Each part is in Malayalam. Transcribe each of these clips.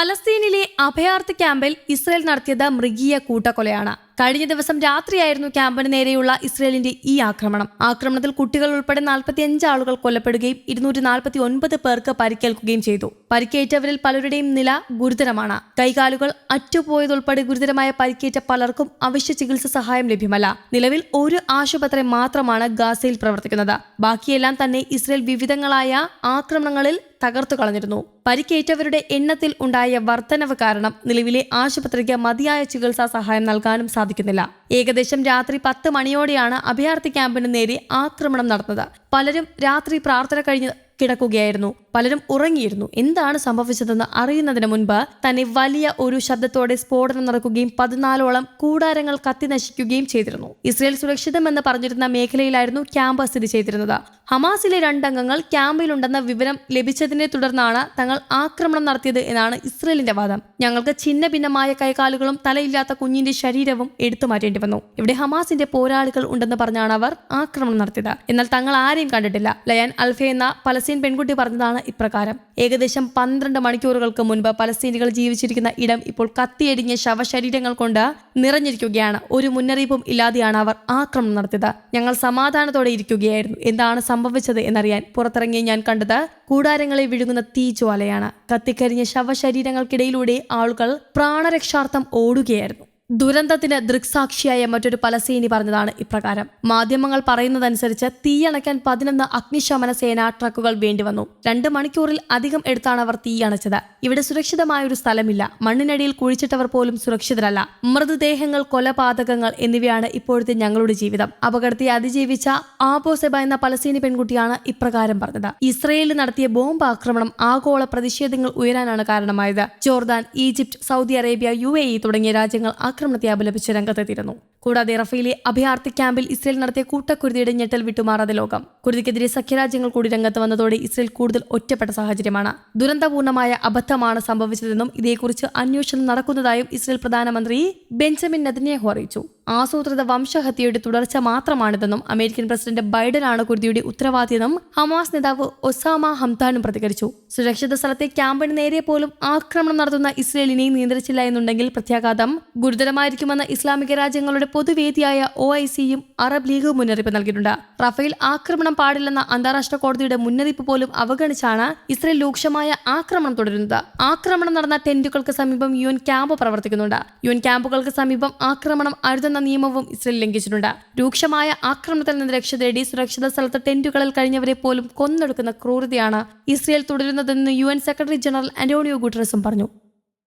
പലസ്തീനിലെ അഭയാർത്ഥി ക്യാമ്പിൽ ഇസ്രയേൽ നടത്തിയത് മൃഗീയ കൂട്ടക്കൊലയാണ്. കഴിഞ്ഞ ദിവസം രാത്രിയായിരുന്നു ക്യാമ്പിന് നേരെയുള്ള ഇസ്രയേലിന്റെ ഈ ആക്രമണം. ആക്രമണത്തിൽ കുട്ടികൾ ഉൾപ്പെടെ നാൽപ്പത്തിയഞ്ച് ആളുകൾ കൊല്ലപ്പെടുകയും ഇരുന്നൂറ്റി നാൽപ്പത്തി ഒൻപത് പേർക്ക് പരിക്കേൽക്കുകയും ചെയ്തു. പരിക്കേറ്റവരിൽ പലരുടെയും നില ഗുരുതരമാണ്. കൈകാലുകൾ അറ്റുപോയതുൾപ്പെടെ ഗുരുതരമായ പരിക്കേറ്റ പലർക്കും അവശ്യ ചികിത്സ സഹായം ലഭ്യമല്ല. നിലവിൽ ഒരു ആശുപത്രി മാത്രമാണ് ഗാസയിൽ പ്രവർത്തിക്കുന്നത്. ബാക്കിയെല്ലാം തന്നെ ഇസ്രയേൽ വിവിധങ്ങളായ ആക്രമണങ്ങളിൽ തകർത്തു കളഞ്ഞിരുന്നു. പരിക്കേറ്റവരുടെ എണ്ണത്തിൽ ഉണ്ടായ വർധനവ് കാരണം നിലവിലെ ആശുപത്രിക്ക് മതിയായ ചികിത്സാ സഹായം നൽകാനും സാധിക്കുന്നില്ല. ഏകദേശം രാത്രി പത്ത് മണിയോടെയാണ് അഭയാർത്ഥി ക്യാമ്പിന് നേരെ ആക്രമണം നടന്നത്. പലരും രാത്രി പ്രാർത്ഥന കഴിഞ്ഞ് കിടക്കുകയായിരുന്നു. പലരും ഉറങ്ങിയിരുന്നു. എന്താണ് സംഭവിച്ചതെന്ന് അറിയുന്നതിന് മുൻപ് തന്നെ വലിയ ഒരു ശബ്ദത്തോടെ സ്ഫോടനം നടക്കുകയും പതിനാലോളം കൂടാരങ്ങൾ കത്തി നശിക്കുകയും ചെയ്തിരുന്നു. ഇസ്രയേൽ സുരക്ഷിതമെന്ന് പറഞ്ഞിരുന്ന മേഖലയിലായിരുന്നു ക്യാമ്പ് സ്ഥിതി ചെയ്തിരുന്നത്. ഹമാസിലെ രണ്ടംഗങ്ങൾ ക്യാമ്പിലുണ്ടെന്ന വിവരം ലഭിച്ചതിനെ തുടർന്നാണ് തങ്ങൾ ആക്രമണം നടത്തിയത് എന്നാണ് ഇസ്രയേലിന്റെ വാദം. ഞങ്ങൾക്ക് ഛിന്ന ഭിന്നമായ കൈകാലുകളും തലയില്ലാത്ത കുഞ്ഞിന്റെ ശരീരവും എടുത്തു വന്നു. ഇവിടെ ഹമാസിന്റെ പോരാളികൾ ഉണ്ടെന്ന് പറഞ്ഞാണ് അവർ ആക്രമണം നടത്തിയത്. എന്നാൽ തങ്ങൾ ആരെയും കണ്ടിട്ടില്ല. ലയാൻ അൽഫ എന്ന പലസ്തീൻ പെൺകുട്ടി പറഞ്ഞതാണ് ഇപ്രകാരം. ഏകദേശം പന്ത്രണ്ട് മണിക്കൂറുകൾക്ക് മുൻപ് പലസ്തീനികൾ ജീവിച്ചിരിക്കുന്ന ഇടം ഇപ്പോൾ കത്തിയടിഞ്ഞ ശവശരീരങ്ങൾ കൊണ്ട് നിറഞ്ഞിരിക്കുകയാണ്. ഒരു മുന്നറിയിപ്പും ഇല്ലാതെയാണ് അവർ ആക്രമണം നടത്തിയത്. ഞങ്ങൾ സമാധാനത്തോടെ ഇരിക്കുകയായിരുന്നു. എന്താണ് സംഭവിച്ചത് എന്നറിയാൻ പുറത്തിറങ്ങിയ ഞാൻ കണ്ടത് കൂടാരങ്ങളെ വിഴുങ്ങുന്ന തീജ്വാലയാണ്. കത്തിക്കരിഞ്ഞ ശവശരീരങ്ങൾക്കിടയിലൂടെ ആളുകൾ പ്രാണരക്ഷാർത്ഥം ഓടുകയായിരുന്നു. ദുരന്തത്തിന് ദൃക്സാക്ഷിയായ മറ്റൊരു പലസ്തീനി പറഞ്ഞതാണ് ഇപ്രകാരം. മാധ്യമങ്ങൾ പറയുന്നതനുസരിച്ച് തീയണയ്ക്കാൻ പതിനൊന്ന് അഗ്നിശമന സേനാ ട്രക്കുകൾ വേണ്ടിവന്നു രണ്ട് മണിക്കൂറിൽ അധികം എടുത്താണ് അവർ തീയണച്ചത് ഇവിടെ സുരക്ഷിതമായ ഒരു സ്ഥലമില്ല. മണ്ണിനടിയിൽ കുഴിച്ചിട്ടവർ പോലും സുരക്ഷിതരല്ല. മൃതദേഹങ്ങൾ കൊലപാതകങ്ങൾ എന്നിവയാണ് ഇപ്പോഴത്തെ ഞങ്ങളുടെ ജീവിതം. അപകടത്തെ അതിജീവിച്ച ആബോസെബ എന്ന പലസ്തീനി പെൺകുട്ടിയാണ് ഇപ്രകാരം പറഞ്ഞത്. ഇസ്രയേലിൽ നടത്തിയ ബോംബ് ആക്രമണം ആഗോള പ്രതിഷേധങ്ങൾ ഉയരാനാണ് കാരണമായത്. ജോർദാൻ ഈജിപ്ത് സൗദി അറേബ്യ യു തുടങ്ങിയ രാജ്യങ്ങൾ ആക്രമണത്തെ അപലപിച്ച് രംഗത്തെത്തിയിരുന്നു കൂടാതെ റഫേലെ അഭയാർത്ഥി ക്യാമ്പിൽ ഇസ്രയേൽ നടത്തിയ കൂട്ടക്കുരുതിയുടെ ഞെട്ടൽ വിട്ടുമാറാതെ ലോകം. കുരുതിക്കെതിരെ സഖ്യരാജ്യങ്ങൾ കൂടി രംഗത്ത് വന്നതോടെ ഇസ്രയേൽ കൂടുതൽ ഒറ്റപ്പെട്ട സാഹചര്യമാണ്. ദുരന്തപൂർണമായ അബദ്ധമാണ് സംഭവിച്ചതെന്നും ഇതേക്കുറിച്ച് അന്വേഷണം നടക്കുന്നതായും ഇസ്രയേൽ പ്രധാനമന്ത്രി ബെഞ്ചമിൻ നെതന്യാഹു അറിയിച്ചു. ആസൂത്രിത വംശഹത്യയുടെ തുടർച്ച മാത്രമാണിതെന്നും അമേരിക്കൻ പ്രസിഡന്റ് ബൈഡനാണ് കുരുതിയുടെ ഉത്തരവാദിയെന്നും ഹമാസ് നേതാവ് ഒസാമ ഹംതാനും പ്രതികരിച്ചു. സുരക്ഷിത സ്ഥലത്തെ ക്യാമ്പിന് നേരെ പോലും ആക്രമണം നടത്തുന്ന ഇസ്രയേലിനെ നിയന്ത്രിച്ചില്ല എന്നുണ്ടെങ്കിൽ പ്രത്യാഘാതം ഗുരുതരമായിരിക്കുമെന്ന് ഇസ്ലാമിക രാജ്യങ്ങളുടെ പൊതുവേദിയായ ഒ ഐ സിയും അറബ് ലീഗും മുന്നറിയിപ്പ് നൽകിയിട്ടുണ്ട്. റഫേൽ ആക്രമണം പാടില്ലെന്ന അന്താരാഷ്ട്ര കോടതിയുടെ മുന്നറിയിപ്പ് പോലും അവഗണിച്ചാണ് ഇസ്രയേൽ രൂക്ഷമായ ആക്രമണം തുടരുന്നത്. ആക്രമണം നടന്ന ടെന്റുകൾക്ക് സമീപം യു എൻ ക്യാമ്പ് പ്രവർത്തിക്കുന്നുണ്ട്. യു എൻ ക്യാമ്പുകൾക്ക് സമീപം ആക്രമണം അരുതെന്ന നിയമവും ഇസ്രയേൽ ലംഘിച്ചിട്ടുണ്ട്. രൂക്ഷമായ ആക്രമണത്തിൽ നിന്ന് രക്ഷ തേടി സുരക്ഷിത സ്ഥലത്ത് ടെന്റുകളിൽ കഴിഞ്ഞവരെ പോലും കൊന്നെടുക്കുന്ന ക്രൂരതയാണ് Israel തുടരുന്നതെന്ന് U N secretary general Antonio ഗുട്ടറസും പറഞ്ഞു.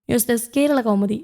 News desk Kerala Kaumudi.